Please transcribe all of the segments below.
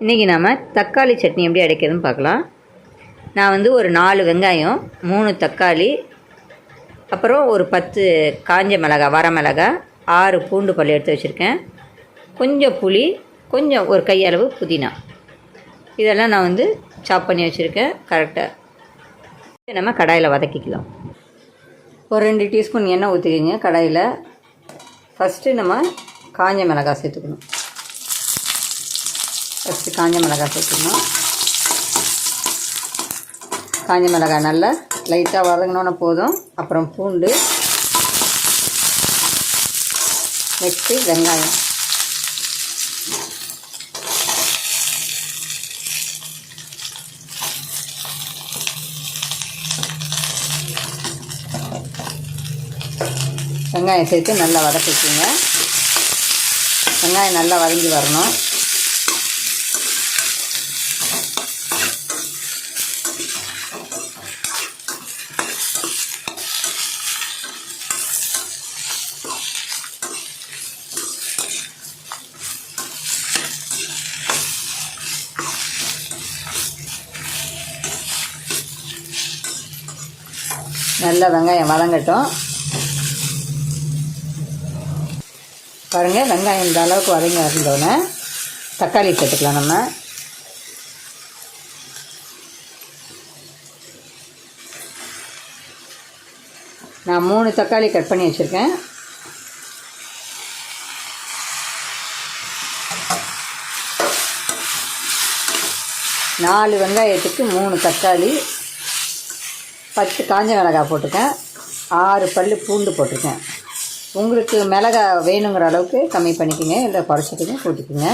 இன்றைக்கி நாம் தக்காளி சட்னி எப்படி அடைக்கிறதுன்னு பார்க்கலாம். நான் வந்து ஒரு நாலு வெங்காயம் மூணு தக்காளி அப்புறம் ஒரு பத்து காஞ்ச மிளகா வர மிளகா ஆறு பூண்டு பல் எடுத்து வச்சுருக்கேன். கொஞ்சம் புளி கொஞ்சம் ஒரு கையளவு புதினா. இதெல்லாம் நான் வந்து சாப் பண்ணி வச்சுருக்கேன். கரெக்டாக நம்ம கடாயில் வதக்கிக்கலாம். ஒரு ரெண்டு டீஸ்பூன் எண்ணெய் ஊற்றிக்கிங்க கடாயில். ஃபஸ்ட்டு நம்ம காஞ்ச மிளகா சேர்த்துக்கணும். ஃபஸ்ட்டு காஞ்ச மிளகாய் சேர்த்துக்கணும். காஞ்ச மிளகாய் நல்லா லைட்டாக வதங்கினோன்னு போதும். அப்புறம் பூண்டு நெக்ஸ்ட்டு வெங்காயம். வெங்காயம் சேர்த்து நல்லா வதக்கிக்கோங்க. வெங்காயம் நல்லா வதங்கி வரணும். நல்லா வெங்காயம் வதங்கட்டும். பாருங்கள் வெங்காயம் இந்த அளவுக்கு வதங்கி வந்தோடனே தக்காளி சேர்த்துக்கலாம் நம்ம. நான் மூணு தக்காளி கட் பண்ணி வச்சுருக்கேன். நாலு வெங்காயத்துக்கு மூணு தக்காளி. பத்து காஞ்ச மிளகாய் போட்டிருக்கேன். ஆறு பல் பூண்டு போட்டிருக்கேன். உங்களுக்கு மிளகா வேணுங்கிற அளவுக்கு கம்மி பண்ணிக்கோங்க. இல்லை குறைச்சிக்கங்க போட்டுக்கோங்க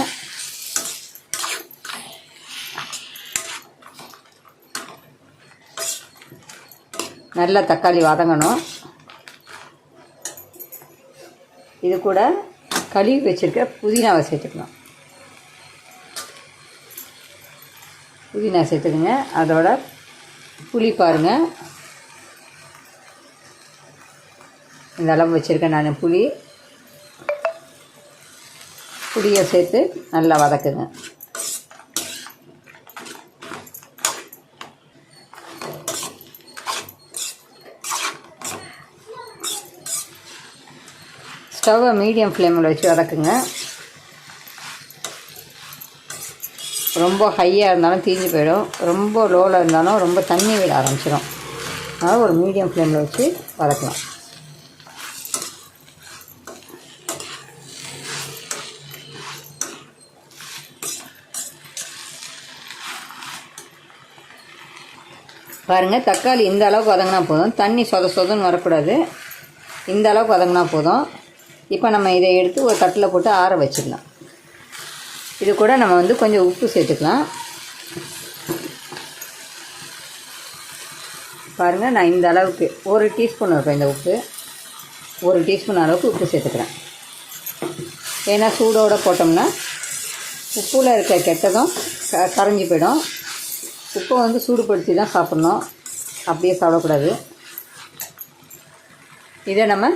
நல்லா தக்காளி வதங்கணும். இது கூட கழுவி வச்சுருக்க புதினாவை சேர்த்துக்கணும். புதினா சேர்த்துக்குங்க. அதோட புளி பாருங்கள் இந்த அளவு வச்சுருக்கேன் நான் புளி. புளியை சேர்த்து நல்லா வதக்குங்க. ஸ்டவ்வை மீடியம் ஃப்ளேமில் வச்சு வதக்குங்க. ரொம்ப ஹையாக இருந்தாலும் தீஞ்சு போயிடும். ரொம்ப லோவில் இருந்தாலும் ரொம்ப தண்ணி விட ஆரம்பிச்சிடும். அதனால் ஒரு மீடியம் ஃப்ளேமில் வச்சு வதக்கலாம். பாருங்கள் தக்காளி இந்த அளவுக்கு வதங்கினா போதும். தண்ணி சொத சொதன்னு வரக்கூடாது. இந்த அளவுக்கு வதங்கினா போதும். இப்போ நம்ம இதை எடுத்து ஒரு தட்டில் போட்டு ஆற வச்சிடலாம் இது கூட நம்ம வந்து கொஞ்சம் உப்பு சேர்த்துக்கலாம். பாருங்கள் நான் இந்த அளவுக்கு ஒரு டீஸ்பூன் வைப்பேன் இந்த உப்பு. ஒரு டீஸ்பூன் அளவுக்கு உப்பு சேர்த்துக்கிறேன். ஏன்னா சூடோடு போட்டோம்னா உப்பில் இருக்க கெட்டதும் க கரைஞ்சி போயிடும். உப்பை வந்து சூடுபடுத்தி தான் சாப்பிட்ணும். அப்படியே சாப்பிடக்கூடாது. இதை நம்ம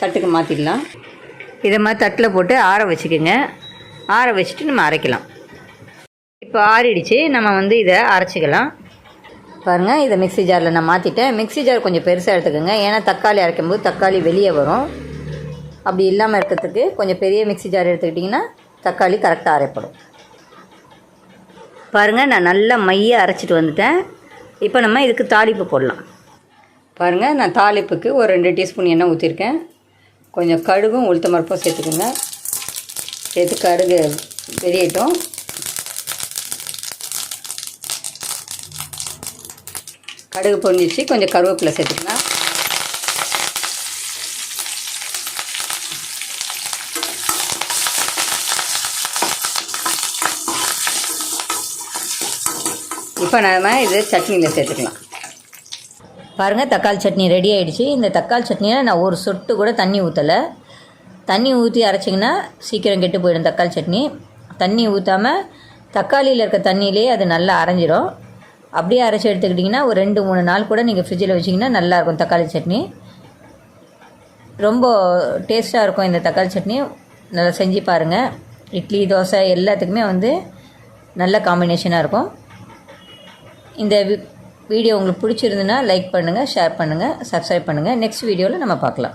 தட்டுக்கு மாற்றிடலாம் இதை மாதிரி தட்டில் போட்டு ஆற வச்சுக்கோங்க. ஆற வச்சுட்டு நம்ம அரைக்கலாம். இப்போ ஆறிடுச்சு. நம்ம வந்து இதை அரைச்சிக்கலாம். பாருங்கள் இதை மிக்ஸி ஜாரில் நான் மாற்றிட்டேன் மிக்ஸி ஜார் கொஞ்சம் பெருசாக எடுத்துக்கோங்க. ஏன்னா தக்காளி அரைக்கும்போது தக்காளி வெளியே வரும். அப்படி இல்லாமல் இருக்கிறதுக்கு கொஞ்சம் பெரிய மிக்ஸி ஜார் எடுத்துக்கிட்டிங்கன்னா தக்காளி கரெக்டாக அரைப்படும். பாருங்கள் நான் நல்லா மைய அரைச்சிட்டு வந்துட்டேன். இப்போ நம்ம இதுக்கு தாளிப்பு போடலாம். பாருங்கள் நான் தாளிப்புக்கு ஒரு ரெண்டு டீஸ்பூன் எண்ணெய் ஊற்றிருக்கேன் கொஞ்சம் கடுகும் உளுத்த மரப்பும் சேர்த்துக்கோங்க. சேர்த்து கடுகு வெறியட்டும் கடுகு பொரிஞ்சிச்சு கொஞ்சம் கருவேப்பிலை சேர்த்துக்கலாம். இப்போ நம்ம இது சட்னியில் சேர்த்துக்கலாம். பாருங்கள் தக்காளி சட்னி ரெடி ஆகிடுச்சு இந்த தக்காளி சட்னியில் நான் ஒரு சொட்டு கூட தண்ணி ஊற்றலை தண்ணி ஊற்றி அரைச்சிங்கன்னா சீக்கிரம் கெட்டு போயிடும் தக்காளி சட்னி. தண்ணி ஊற்றாமல் தக்காளியில் இருக்க தண்ணியிலே அது நல்லா அரைஞ்சிரும். அப்படியே அரைச்சி எடுத்துக்கிட்டிங்கன்னா ஒரு ரெண்டு மூணு நாள் கூட நீங்கள் ஃப்ரிட்ஜில் வச்சிங்கன்னா நல்லாயிருக்கும் தக்காளி சட்னி. ரொம்ப டேஸ்ட்டாக இருக்கும் இந்த தக்காளி சட்னி. நல்லா செஞ்சு பாருங்கள் இட்லி தோசை எல்லாத்துக்குமே வந்து நல்ல காம்பினேஷனாக இருக்கும். இந்த வீடியோ உங்களுக்கு பிடிச்சிருந்துன்னா லைக் பண்ணுங்கள் ஷேர் பண்ணுங்கள் சப்ஸ்கிரைப் பண்ணுங்கள் நெக்ஸ்ட் வீடியோவில் நம்ம பார்க்கலாம்.